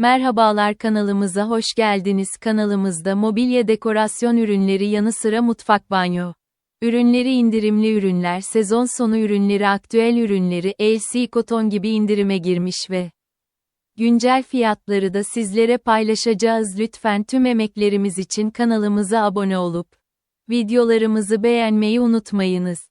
Merhabalar kanalımıza hoş geldiniz. Kanalımızda mobilya dekorasyon ürünleri yanı sıra mutfak banyo ürünleri indirimli ürünler, sezon sonu ürünleri, aktüel ürünleri, LC Koton gibi indirime girmiş ve güncel fiyatları da sizlere paylaşacağız. Lütfen tüm emeklerimiz için kanalımıza abone olup videolarımızı beğenmeyi unutmayınız.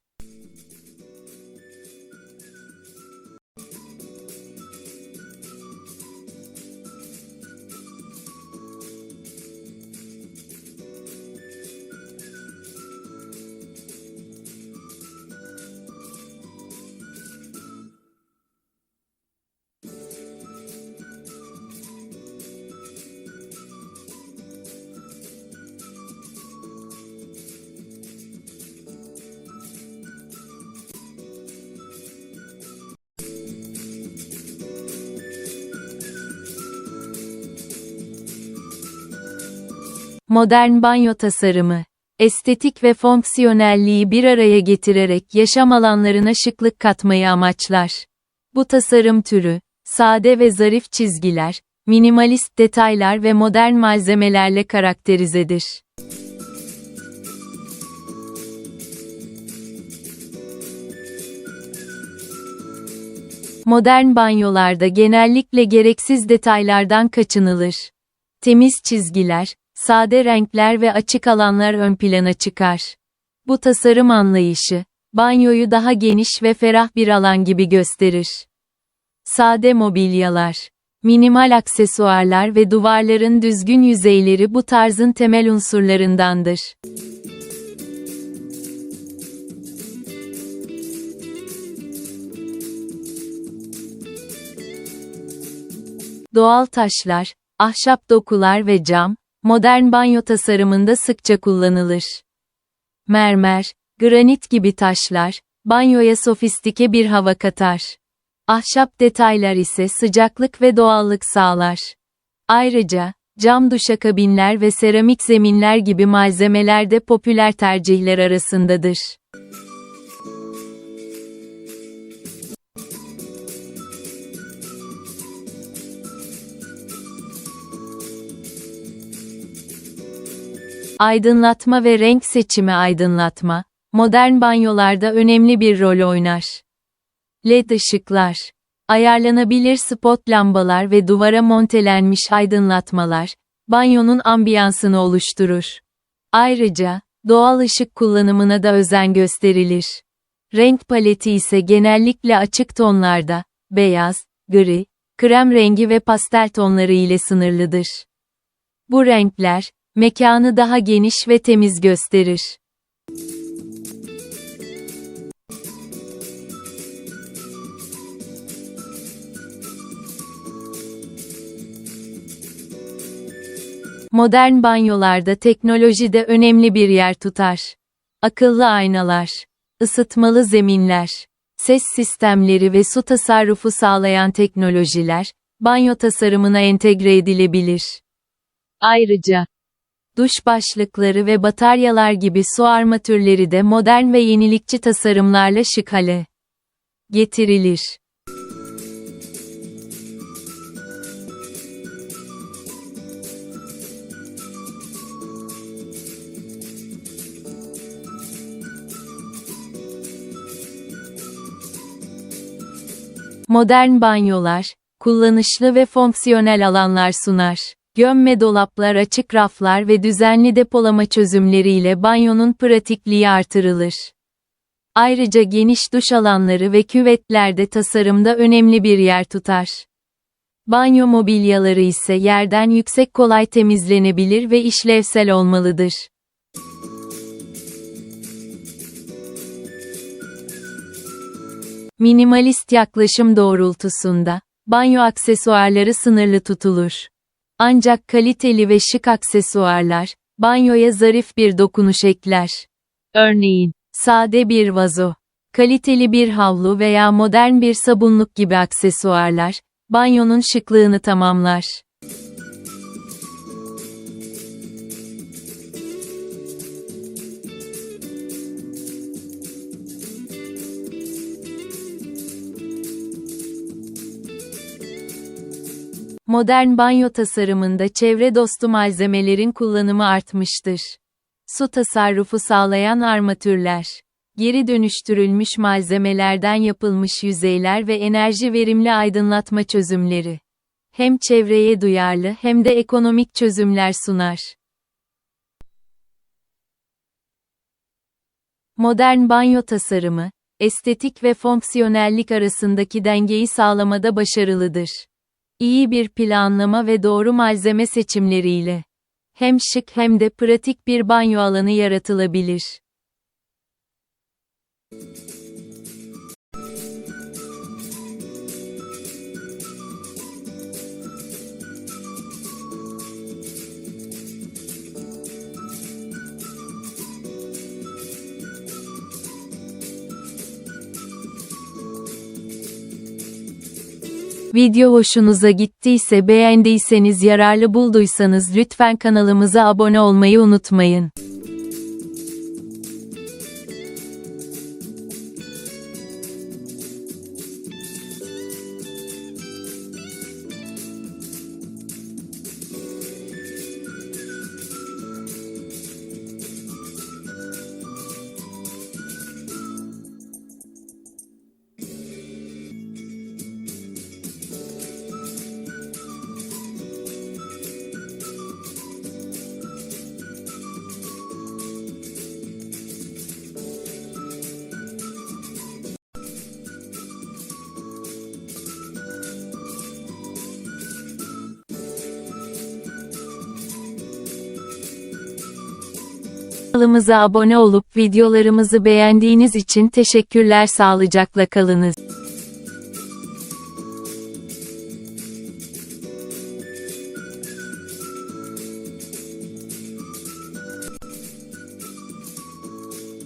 Modern banyo tasarımı. Estetik ve fonksiyonelliği bir araya getirerek yaşam alanlarına şıklık katmayı amaçlar. Bu tasarım türü, sade ve zarif çizgiler, minimalist detaylar ve modern malzemelerle karakterizedir. Modern banyolarda genellikle gereksiz detaylardan kaçınılır. Temiz çizgiler, sade renkler ve açık alanlar ön plana çıkar. Bu tasarım anlayışı, banyoyu daha geniş ve ferah bir alan gibi gösterir. Sade mobilyalar, minimal aksesuarlar ve duvarların düzgün yüzeyleri bu tarzın temel unsurlarındandır. Doğal taşlar, ahşap dokular ve cam, modern banyo tasarımında sıkça kullanılır. Mermer, granit gibi taşlar, banyoya sofistike bir hava katar. Ahşap detaylar ise sıcaklık ve doğallık sağlar. Ayrıca, cam duşakabinler ve seramik zeminler gibi malzemeler de popüler tercihler arasındadır. Aydınlatma ve renk seçimi aydınlatma, modern banyolarda önemli bir rol oynar. LED ışıklar, ayarlanabilir spot lambalar ve duvara montelenmiş aydınlatmalar, banyonun ambiyansını oluşturur. Ayrıca, doğal ışık kullanımına da özen gösterilir. Renk paleti ise genellikle açık tonlarda, beyaz, gri, krem rengi ve pastel tonları ile sınırlıdır. Bu renkler, mekanı daha geniş ve temiz gösterir. Modern banyolarda teknoloji de önemli bir yer tutar. Akıllı aynalar, ısıtmalı zeminler, ses sistemleri ve su tasarrufu sağlayan teknolojiler, banyo tasarımına entegre edilebilir. Ayrıca, duş başlıkları ve bataryalar gibi su armatürleri de modern ve yenilikçi tasarımlarla şık hale getirilir. Modern banyolar, kullanışlı ve fonksiyonel alanlar sunar. Gömme dolaplar açık raflar ve düzenli depolama çözümleriyle banyonun pratikliği artırılır. Ayrıca geniş duş alanları ve küvetlerde tasarımda önemli bir yer tutar. Banyo mobilyaları ise yerden yüksek kolay temizlenebilir ve işlevsel olmalıdır. Minimalist yaklaşım doğrultusunda, banyo aksesuarları sınırlı tutulur. Ancak kaliteli ve şık aksesuarlar, banyoya zarif bir dokunuş ekler. Örneğin, sade bir vazo, kaliteli bir havlu veya modern bir sabunluk gibi aksesuarlar, banyonun şıklığını tamamlar. Modern banyo tasarımında çevre dostu malzemelerin kullanımı artmıştır. Su tasarrufu sağlayan armatürler, geri dönüştürülmüş malzemelerden yapılmış yüzeyler ve enerji verimli aydınlatma çözümleri. Hem çevreye duyarlı hem de ekonomik çözümler sunar. Modern banyo tasarımı, estetik ve fonksiyonellik arasındaki dengeyi sağlamada başarılıdır. İyi bir planlama ve doğru malzeme seçimleriyle hem şık hem de pratik bir banyo alanı yaratılabilir. Video hoşunuza gittiyse beğendiyseniz yararlı bulduysanız lütfen kanalımıza abone olmayı unutmayın. Kanalımıza abone olup videolarımızı beğendiğiniz için teşekkürler sağlıcakla kalınız.